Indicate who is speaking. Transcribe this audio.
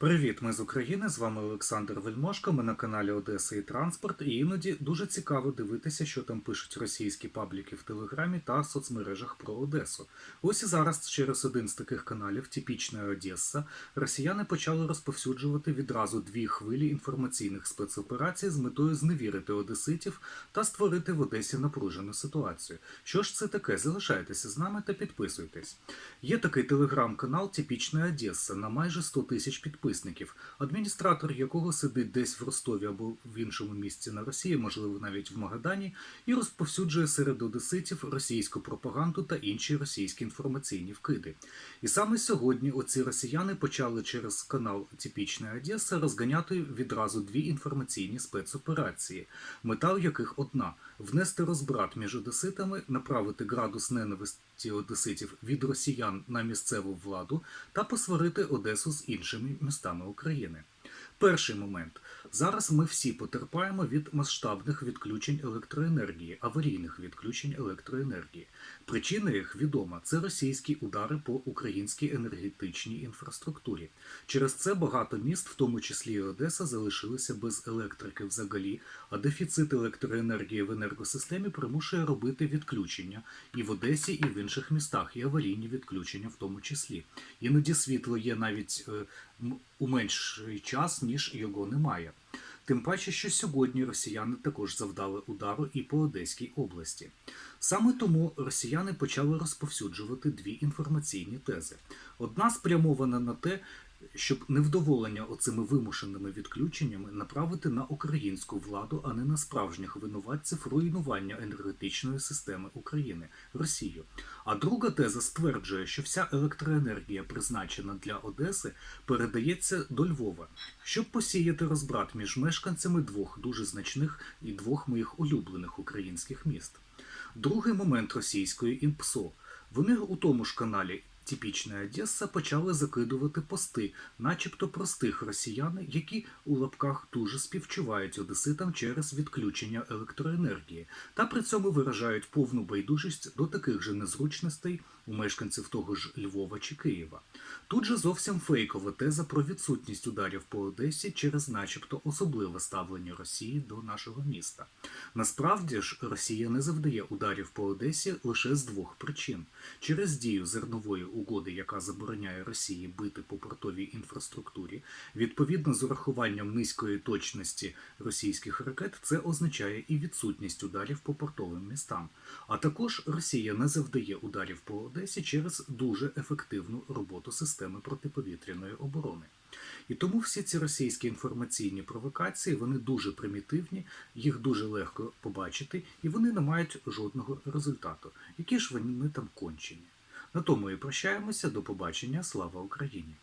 Speaker 1: Привіт, ми з України. З вами Олександр Вельмошко. Ми на каналі Одеса і Транспорт. І іноді дуже цікаво дивитися, що там пишуть російські пабліки в Телеграмі та соцмережах про Одесу. Ось і зараз через один з таких каналів, типічна Одеса, росіяни почали розповсюджувати відразу дві хвилі інформаційних спецоперацій з метою зневірити одеситів та створити в Одесі напружену ситуацію. Що ж це таке? Залишайтеся з нами та підписуйтесь. Є такий телеграм-канал Типічна Одеса на майже 100 тисяч підписників, адміністратор якого сидить десь в Ростові або в іншому місці на Росії, можливо, навіть в Магадані, і розповсюджує серед одеситів російську пропаганду та інші російські інформаційні вкиди. І саме сьогодні оці росіяни почали через канал Типічна Одеса розганяти відразу дві інформаційні спецоперації, мета яких одна внести розбрат між одеситами, направити градус ненависті одеситів від росіян на місцеву владу та посварити Одесу з іншими містами України. Перший момент. Зараз ми всі потерпаємо від масштабних відключень електроенергії, аварійних відключень електроенергії. Причина їх відома це російські удари по українській енергетичній інфраструктурі. Через це багато міст, в тому числі і Одеса, залишилися без електрики взагалі, а дефіцит електроенергії в енергосистемі примушує робити відключення і в Одесі, і в інших містах, і аварійні відключення в тому числі. Іноді світло є навіть е, у менший час, ніж його немає. Тим паче, що сьогодні росіяни також завдали удару і по Одеській області. Саме тому росіяни почали розповсюджувати дві інформаційні тези. Одна спрямована на те, щоб невдоволення оцими вимушеними відключеннями направити на українську владу, а не на справжніх винуватців руйнування енергетичної системи України Росію. А друга теза стверджує, що вся електроенергія, призначена для Одеси, передається до Львова, щоб посіяти розбрат між мешканцями двох дуже значних і двох моїх улюблених українських міст. Другий момент російської імпсо. Вони у тому ж каналі Типічна Одеса почали закидувати пости, начебто простих росіян, які у лапках дуже співчувають одеситам через відключення електроенергії, та при цьому виражають повну байдужість до таких же незручностей у мешканців того ж Львова чи Києва. Тут же зовсім фейкова теза про відсутність ударів по Одесі через, начебто, особливе ставлення Росії до нашого міста. Насправді ж Росія не завдає ударів по Одесі лише з двох причин: через дію зернової угоди, яка забороняє Росії бити по портовій інфраструктурі, відповідно з урахуванням низької точності російських ракет, це означає і відсутність ударів по портовим містам. А також Росія не завдає ударів по Одесі через дуже ефективну роботу системи протиповітряної оборони. І тому всі ці російські інформаційні провокації вони дуже примітивні, їх дуже легко побачити, і вони не мають жодного результату. Які ж вони там кончені? На тому і прощаємося. До побачення. Слава Україні!